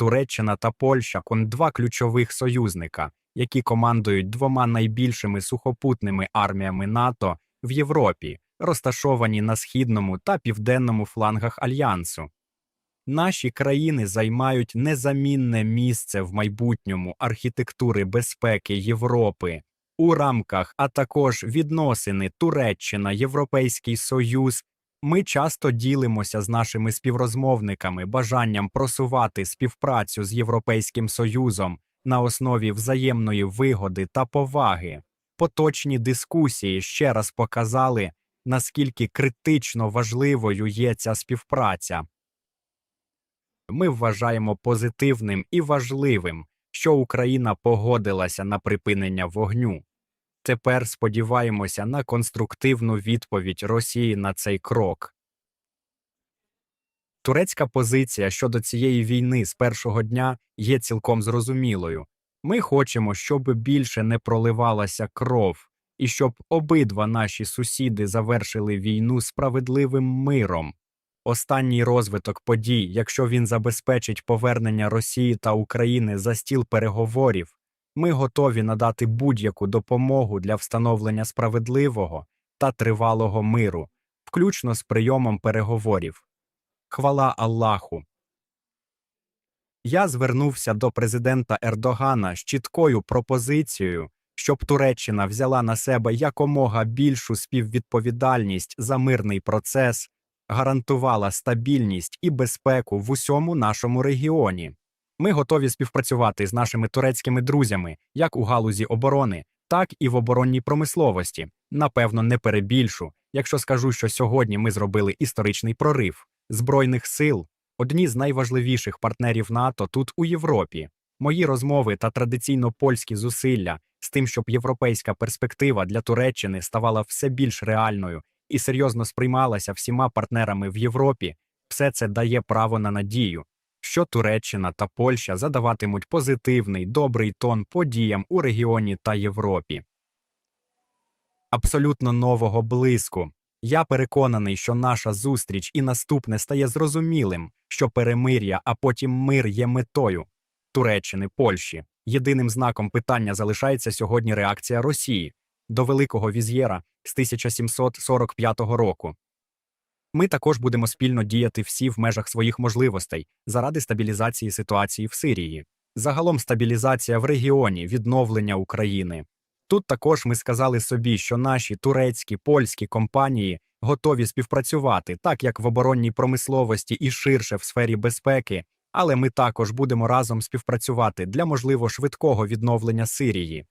Туреччина та Польща два ключових союзника, які командують двома найбільшими сухопутними арміями НАТО в Європі, розташовані на східному та південному флангах альянсу. Наші країни займають незамінне місце в майбутньому архітектури безпеки Європи у рамках, а також відносини Туреччина, Європейський Союз. Ми часто ділимося з нашими співрозмовниками бажанням просувати співпрацю з Європейським Союзом на основі взаємної вигоди та поваги. Поточні дискусії ще раз показали, наскільки критично важливою є ця співпраця. Ми вважаємо позитивним і важливим, що Україна погодилася на припинення вогню. Тепер сподіваємося на конструктивну відповідь Росії на цей крок. Турецька позиція щодо цієї війни з першого дня є цілком зрозумілою. Ми хочемо, щоб більше не проливалася кров, і щоб обидва наші сусіди завершили війну справедливим миром. Останній розвиток подій, якщо він забезпечить повернення Росії та України за стіл переговорів, ми готові надати будь-яку допомогу для встановлення справедливого та тривалого миру, включно з прийомом переговорів. Хвала Аллаху. Я звернувся до президента Ердогана з чіткою пропозицією, щоб Туреччина взяла на себе якомога більшу співвідповідальність за мирний процес, гарантувала стабільність і безпеку в усьому нашому регіоні. Ми готові співпрацювати з нашими турецькими друзями як у галузі оборони, так і в оборонній промисловості. Напевно, не перебільшу, якщо скажу, що сьогодні ми зробили історичний прорив збройних сил, одні з найважливіших партнерів НАТО тут у Європі. Мої розмови та традиційно польські зусилля з тим, щоб європейська перспектива для Туреччини ставала все більш реальною і серйозно сприймалася всіма партнерами в Європі, все це дає право на надію, що Туреччина та Польща задаватимуть позитивний добрий тон подіям у регіоні та Європі. Абсолютно нового блиску. Я переконаний, що наша зустріч і наступне стає зрозумілим, що перемир'я, а потім мир є метою Туреччини, Польщі. Єдиним знаком питання залишається сьогодні реакція Росії до Великого Віз'єра з 1745 року. Ми також будемо спільно діяти всі в межах своїх можливостей заради стабілізації ситуації в Сирії, загалом стабілізація в регіоні, відновлення України. Тут також ми сказали собі, що наші турецькі польські компанії готові співпрацювати, так як в оборонній промисловості і ширше в сфері безпеки, але ми також будемо разом співпрацювати для можливо швидкого відновлення Сирії.